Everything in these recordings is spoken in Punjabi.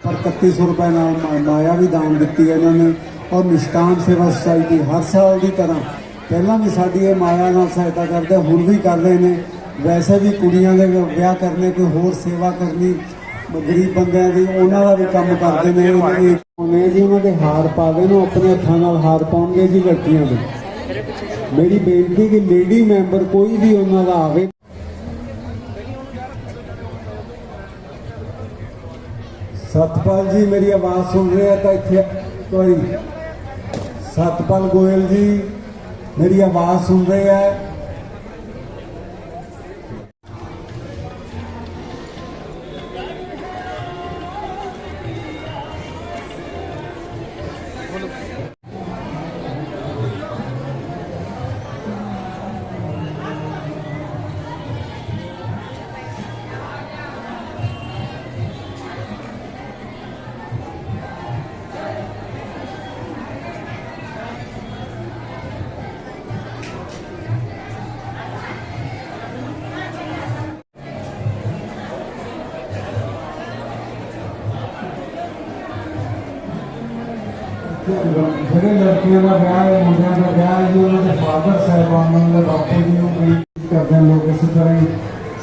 ਪਰ 3100 ਰੁਪਏ ਨਾਲ ਮਾਇਆ ਵੀ ਦਾਨ ਦਿੱਤੀ ਹੈ ਇਹਨਾਂ ਨੇ। ਔਰ ਨਿਸ਼ਕਾਮ ਸੇਵਾ ਸੁਸਾਇਟੀ ਹਰ ਸਾਲ ਦੀ ਤਰ੍ਹਾਂ ਪਹਿਲਾਂ ਵੀ ਸਾਡੀ ਇਹ ਮਾਇਆ ਨਾਲ ਸਹਾਇਤਾ ਕਰਦੇ, ਹੁਣ ਵੀ ਕਰ ਰਹੇ ਨੇ। ਵੈਸੇ ਵੀ ਕੁੜੀਆਂ ਦੇ ਵਿਆਹ ਕਰਨੇ, ਕੋਈ ਹੋਰ ਸੇਵਾ ਕਰਨੀ ਗਰੀਬ ਬੰਦਿਆਂ ਦੀ ਉਹਨਾਂ ਦਾ ਵੀ ਕੰਮ ਕਰਦੇ ਨੇ, ਉਹਨੇ ਜੀ, ਉਹਨਾਂ ਦੇ ਹਾਰ ਪਾ ਦੇਣ ਆਪਣੇ ਹੱਥਾਂ ਨਾਲ ਹਾਰ ਪਾਉਣਗੇ ਜੀ ਲੜਕੀਆਂ ਦੇ। ਮੇਰੀ ਬੇਨਤੀ ਕਿ ਲੇਡੀ ਮੈਂਬਰ ਕੋਈ ਵੀ ਉਹਨਾਂ ਦਾ ਆਵੇ। ਸਤਪਾਲ ਜੀ, ਮੇਰੀ ਆਵਾਜ਼ ਸੁਣ ਰਹੇ ਆ ਤਾਂ ਇੱਥੇ ਕੋਈ। ਸਤਪਾਲ ਗੋਇਲ ਜੀ, ਮੇਰੀ ਆਵਾਜ਼ ਸੁਣ ਰਹੇ ਆ। ਜਿਹੜੇ ਲੜਕੀਆਂ ਦਾ ਵਿਆਹ ਹੈ ਮੁੰਡਿਆਂ ਦਾ ਵਿਆਹ ਹੈ ਉਹਨਾਂ ਦੇ ਫਾਦਰ ਸਾਹਿਬਾਨ ਉਹਨਾਂ ਦੇ ਜੀ ਨੂੰ ਵੀ ਕਰਦੇ ਲੋਕ ਇਸੇ ਤਰ੍ਹਾਂ ਹੀ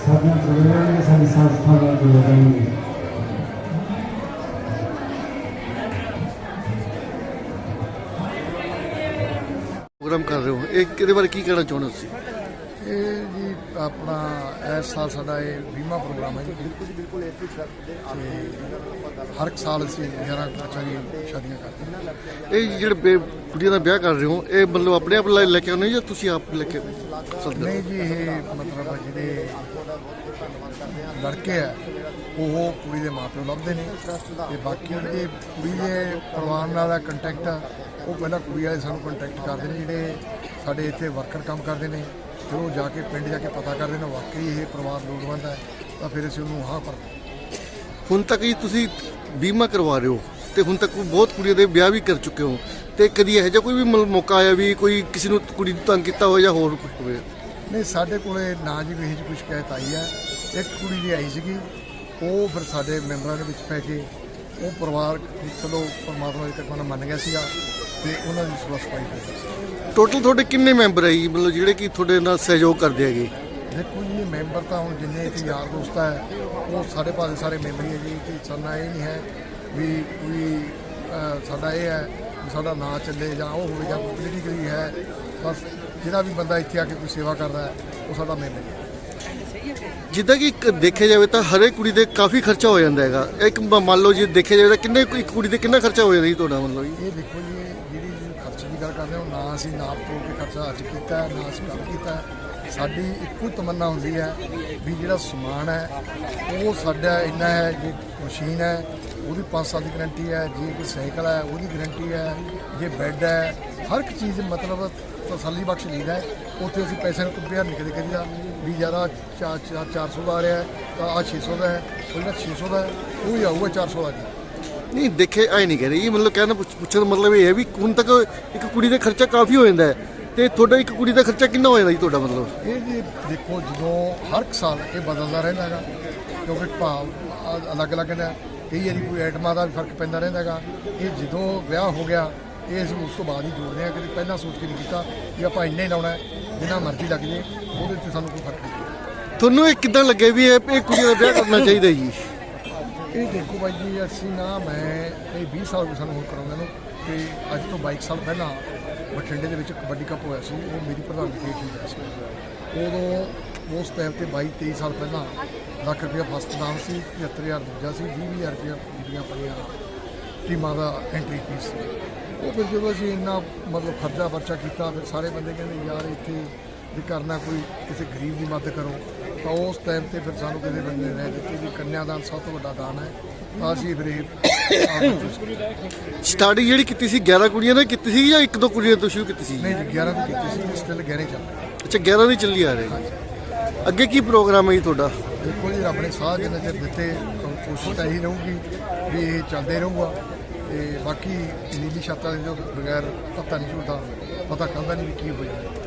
ਸਾਡੀਆਂ ਪ੍ਰੋਗਰਾਮ ਸਾਡੀ ਸੰਸਥਾ ਨਾਲ ਜੁੜੇ ਰਹਿਣਗੇ ਪ੍ਰੋਗਰਾਮ ਕਰ ਰਹੇ ਹੋ। ਇਹ ਕਿਹਦੇ ਬਾਰੇ ਕੀ ਕਹਿਣਾ ਚਾਹੁੰਦੇ ਹੋ ਤੁਸੀਂ? ਇਹ ਜੀ ਆਪਣਾ ਇਸ ਸਾਲ ਸਾਡਾ ਇਹ ਬੀਮਾ ਪ੍ਰੋਗਰਾਮ ਹੈ ਜੀ। ਬਿਲਕੁਲ ਬਿਲਕੁਲ ਹਰ ਇੱਕ ਸਾਲ ਅਸੀਂ 11 ਬੱਚਿਆਂ ਦੀ ਸ਼ਾਦੀਆਂ ਕਰਦੇ ਹਾਂ। ਇਹ ਜਿਹੜੇ ਬੇ- ਕੁੜੀਆਂ ਦਾ ਵਿਆਹ ਕਰ ਰਹੇ ਹੋ ਇਹ ਮਤਲਬ ਆਪਣੇ ਆਪ ਲੈ ਲੈ ਕੇ ਆਉਂਦੇ ਹੋ ਜਾਂ ਤੁਸੀਂ ਆਪ ਲੈ ਕੇ ਸਕਦੇ ਨਹੀਂ ਜੀ ਇਹ ਮਤਲਬ ਜਿਹੜੇ ਲੜਕੇ ਆ ਉਹ ਕੁੜੀ ਦੇ ਮਾਪਿਓ ਲੱਭਦੇ ਨੇ। ਤੇ ਬਾਕੀ ਜਿਹੜੇ ਕੁੜੀ ਦੇ ਪਰਿਵਾਰ ਨਾਲ ਦਾ ਕੰਟੈਕਟ ਆ ਉਹ ਪਹਿਲਾਂ ਕੁੜੀ ਵਾਲੇ ਸਾਨੂੰ ਕੰਟੈਕਟ ਕਰਦੇ ਨੇ ਜਿਹੜੇ ਸਾਡੇ ਇੱਥੇ ਵਰਕਰ ਕੰਮ ਕਰਦੇ ਨੇ। ਫਿਰ ਉਹ ਜਾ ਕੇ ਪਿੰਡ ਜਾ ਕੇ ਪਤਾ ਕਰਦੇ ਨੇ ਵਾਕਈ ਇਹ ਪਰਿਵਾਰ ਲੋੜਵੰਦ ਹੈ ਤਾਂ ਫਿਰ ਅਸੀਂ ਉਹਨੂੰ ਹਾਂ ਪਰ ਹੁਣ ਤੱਕ ਹੀ ਤੁਸੀਂ ਬੀਮਾ ਕਰਵਾ ਰਹੇ ਹੋ ਤੇ ਹੁਣ ਤੱਕ ਬਹੁਤ ਕੁੜੀਆਂ ਦੇ ਵਿਆਹ ਵੀ ਕਰ ਚੁੱਕੇ ਹੋ ਤੇ ਕਦੀ ਇਹੋ ਜਿਹਾ ਕੋਈ ਵੀ ਮੌਕਾ ਆਇਆ ਵੀ ਕੋਈ ਕਿਸੇ ਨੂੰ ਕੁੜੀ ਨੂੰ ਤੰਗ ਕੀਤਾ ਹੋਵੇ ਜਾਂ ਹੋਰ ਕੁਝ ਹੋਵੇ? ਨਹੀਂ ਸਾਡੇ ਕੋਲੇ ਨਾ ਜੀ ਵੀ ਇਹ 'ਚ ਕੋਈ ਸ਼ਿਕਾਇਤ ਆਈ ਹੈ। ਇੱਕ ਕੁੜੀ ਦੀ ਆਈ ਸੀਗੀ ਉਹ ਫਿਰ ਸਾਡੇ ਮੈਂਬਰਾਂ ਦੇ ਵਿੱਚ ਪੈ ਕੇ ਉਹ ਪਰਿਵਾਰ ਚਲੋ ਪਰਮਾਤਮਾ ਦੀ ਕਿਰਪਾ ਨਾਲ ਮੰਨ ਗਿਆ ਸੀਗਾ ਤੇ ਉਹਨਾਂ ਦੀ ਸਵਾ ਸਫ਼ਾਈ ਹੋ ਗਈ ਸੀ। ਟੋਟਲ ਤੁਹਾਡੇ ਕਿੰਨੇ ਮੈਂਬਰ ਹੈ ਜੀ? ਮਤਲਬ ਜਿਹੜੇ ਕਿ ਤੁਹਾਡੇ ਨਾਲ ਸਹਿਯੋਗ ਕਰਦੇ ਹੈਗੇ? ਦੇਖੋ ਜੀ ਮੈਂਬਰ ਤਾਂ ਹੁਣ ਜਿੰਨੇ ਇੱਥੇ ਯਾਰ ਦੋਸਤ ਹੈ ਉਹ ਸਾਡੇ ਪਾਸੇ ਸਾਰੇ ਮੈਂਬਰ ਹੀ ਹੈ ਜੀ ਕਿ ਸਾਡਾ ਇਹ ਨਹੀਂ ਹੈ ਵੀ ਕੋਈ ਸਾਡਾ ਇਹ ਹੈ ਵੀ ਸਾਡਾ ਨਾਂ ਚੱਲੇ ਜਾਂ ਉਹ ਹੋਵੇ ਜਾਂ ਕੋਈ ਪੋਲੀਟੀਕਲੀ ਹੈ ਬਸ ਜਿਹੜਾ ਵੀ ਬੰਦਾ ਇੱਥੇ ਆ ਕੇ ਕੋਈ ਸੇਵਾ ਕਰਦਾ ਹੈ ਉਹ ਸਾਡਾ ਮੈਂਬਰ ਹੈ। ਜਿੱਦਾਂ ਕਿ ਇੱਕ ਦੇਖਿਆ ਜਾਵੇ ਤਾਂ ਹਰੇਕ ਕੁੜੀ ਦੇ ਕਾਫੀ ਖਰਚਾ ਹੋ ਜਾਂਦਾ ਹੈਗਾ ਇੱਕ ਮ- ਮੰਨ ਲਓ ਜੇ ਦੇਖਿਆ ਜਾਵੇ ਤਾਂ ਕਿੰਨੇ ਇੱਕ ਕੁੜੀ ਦੇ ਕਿੰਨਾ ਖਰਚਾ ਹੋ ਜਾਂਦਾ ਜੀ ਤੁਹਾਡਾ ਮਤਲਬ ਜੀ ਇਹ ਦੇਖੋ ਜੀ ਇਹ ਜਿਹੜੀ ਜੀ ਦੀ ਗੱਲ ਕਰਦੇ ਹਾਂ ਨਾ ਅਸੀਂ ਨਾਪ ਤੋਲ ਕੇ ਖਰਚਾ ਅੱਜ ਕੀਤਾ ਹੈ, ਨਾ ਅਸੀਂ ਕੱਲ ਕੀਤਾ ਹੈ। ਸਾਡੀ ਇੱਕੋ ਹੀ ਤਮੰਨਾ ਹੁੰਦੀ ਹੈ ਵੀ ਜਿਹੜਾ ਸਮਾਨ ਹੈ, ਉਹ ਸਾਡਾ ਇੰਨਾ ਹੈ, ਜੇ ਮਸ਼ੀਨ ਹੈ, ਉਹਦੀ 5 ਸਾਲ ਦੀ ਗਾਰੰਟੀ ਹੈ, ਜੇ ਕੋਈ ਸਾਈਕਲ ਹੈ, ਉਹਦੀ ਗਾਰੰਟੀ ਹੈ, ਜੇ ਬੈੱਡ ਹੈ, ਹਰ ਇੱਕ ਚੀਜ਼ ਮਤਲਬ ਤਸੱਲੀ ਬਖਸ਼ ਲਈਦਾ ਉੱਥੇ ਅਸੀਂ ਪੈਸੇ ਨੂੰ ਕੰਪੇਅਰ ਨਹੀਂ ਕਦੇ ਕਰੀਦਾ ਵੀ ਜ਼ਿਆਦਾ 400 ਦਾ ਆ ਰਿਹਾ ਹੈ, ਤਾਂ ਆ 600 ਦਾ ਹੈ ਉਹ ਜਿਹੜਾ 600 ਦਾ ਉਹ ਹੀ ਆਊਗਾ 400 ਦਾ ਜੀ ਨਹੀਂ, ਦੇਖੇ, ਆਏ ਨਹੀਂ ਕਹਿ ਰਹੀ। ਮਤਲਬ ਕਹਿਣਾ ਪੁੱਛ- ਪੁੱਛਣ ਦਾ ਮਤਲਬ ਇਹ ਹੈ ਵੀ ਹੁਣ ਤੱਕ ਇੱਕ ਕੁੜੀ ਦਾ ਖਰਚਾ ਕਾਫੀ ਹੋ ਜਾਂਦਾ ਹੈ। ਤੇ ਤੁਹਾਡਾ ਇੱਕ ਕੁੜੀ ਦਾ ਖਰਚਾ ਕਿੰਨਾ ਹੋ ਜਾਂਦਾ ਜੀ ਤੁਹਾਡਾ ਮਤਲਬ? ਇਹ ਜੀ ਦੇਖੋ ਜਦੋਂ ਹਰ ਇੱਕ ਸਾਲ ਇਹ ਬਦਲਦਾ ਰਹਿੰਦਾ ਹੈਗਾ ਕਿਉਂਕਿ ਭਾਵ ਅ- ਅਲੱਗ-ਅਲੱਗ ਨੇ ਕਈ ਵਾਰੀ ਕੋਈ ਆਈਟਮਾਂ ਦਾ ਵੀ ਫ਼ਰਕ ਪੈਂਦਾ ਰਹਿੰਦਾ ਹੈਗਾ। ਇਹ ਜਦੋਂ ਵਿਆਹ ਹੋ ਗਿਆ ਇਹ ਅਸੀਂ ਉਸ ਤੋਂ ਬਾਅਦ ਹੀ ਜੋੜਦੇ ਹਾਂ ਕਿ ਪਹਿਲਾਂ ਸੋਚ ਕੇ ਨਹੀਂ ਕੀਤਾ ਵੀ ਆਪਾਂ ਇੰਨਾ ਹੀ ਲਾਉਣਾ ਹੈ ਜਿੰਨਾ ਮਰਜ਼ੀ ਲੱਗ ਜੇ ਉਹਦੇ 'ਚ ਸਾਨੂੰ ਕੋਈ ਫ਼ਰਕ ਨਹੀਂ ਪੈਂਦਾ। ਤੁਹਾਨੂੰ ਇਹ ਕਿੱਦਾਂ ਲੱਗਿਆ ਵੀ ਇਹ ਇਹ ਕੁੜੀ ਦਾ ਵਿਆਹ ਕਰਨਾ ਚਾਹੀਦਾ ਜੀ? ਇਹ ਦੇਖੋ ਬਾਈ ਜੀ ਅਸੀਂ ਨਾ ਮੈਂ ਇਹ 20 ਸਾਲ ਹੋ ਗਏ ਸਾਨੂੰ ਹੁਣ ਕਰਾਉਂਦੇ ਨੂੰ ਤੇ ਅੱਜ ਤੋਂ 22 ਸਾਲ ਪਹਿਲਾਂ ਬਠਿੰਡੇ ਦੇ ਵਿੱਚ ਕਬੱਡੀ ਕੱਪ ਹੋਇਆ ਸੀ, ਉਹ ਮੇਰੀ ਪ੍ਰਧਾਨਗੀ ਹੇਠ ਹੀ ਹੋਇਆ ਸੀ। ਉਦੋਂ ਉਸ ਟਾਈਮ ਤੇ 22 23 ਸਾਲ ਪਹਿਲਾਂ ਲੱਖ ਰੁਪਇਆ ਫਸਟ ਨਾਮ ਸੀ 75000 ਦੂਜਾ ਸੀ 20000 ਰੁਪਇਆ ਜਿਹੜੀਆਂ ਆਪਣੀਆਂ ਟੀਮਾਂ ਦਾ ਐਂਟਰੀ ਫੀਸ ਸੀ। ਉਹ ਫਿਰ ਜਦੋਂ ਅਸੀਂ ਇੰਨਾ ਮਤਲਬ ਖਰਚਾ ਵਰਚਾ ਕੀਤਾ, ਫਿਰ ਸਾਰੇ ਬੰਦੇ ਕਹਿੰਦੇ, ਯਾਰ ਇੱਥੇ ਵੀ ਕਰਨਾ ਕੋਈ, ਕਿਸੇ ਗਰੀਬ ਦੀ ਮਦਦ ਕਰੋ। ਤਾਂ ਉਸ ਟਾਈਮ ਤੇ ਫਿਰ ਸਾਨੂੰ ਕਿਸੇ ਬੰਦੇ ਨੇ ਦਿੱਤੀ ਵੀ ਕੰਨਿਆਦਾਨ ਸਭ ਤੋਂ ਵੱਡਾ ਦਾਨ ਹੈ। ਤਾਂ ਅਸੀਂ ਫਿਰ ਸਟਾਰਟਿੰਗ ਜਿਹੜੀ ਕੀਤੀ ਸੀ 11 ਕੁੜੀਆਂ ਨੇ ਕੀਤੀ ਸੀ ਜਾਂ ਇੱਕ ਦੋ ਕੁੜੀਆਂ ਤੋਂ ਸ਼ੁਰੂ ਕੀਤੀ ਸੀ? ਨਹੀਂ ਜੀ 11 ਤੋਂ ਕੀਤੀ ਸੀ ਸਟਿਲ 11 ਚੱਲ ਰਿਹਾ। ਅੱਛਾ 11 ਦੀ ਚੱਲੀ ਆ ਰਹੀ। ਅੱਗੇ ਕੀ ਪ੍ਰੋਗਰਾਮ ਹੈ ਜੀ ਤੁਹਾਡਾ? ਦੇਖੋ ਜੀ ਰੱਬ ਨੇ ਸਾਹ ਜਿੰਨਾ ਚਿਰ ਦਿੱਤੇ ਕੋਸ਼ਿਸ਼ ਤਾਂ ਇਹੀ ਰਹੂਗੀ ਵੀ ਇਹ ਚੱਲਦੇ ਰਹੂਗਾ। ਤੇ ਬਾਕੀ ਨੀਲੀ ਛੱਤ ਵਾਲੇ ਜੋ ਬਗੈਰ ਪਤਾ ਨਹੀਂ ਝੂਲਦਾ ਪਤਾ ਕੱਲ੍ਹ ਦਾ ਨਹੀਂ ਵੀ ਕੀ ਹੋ ਜਾਣਾ।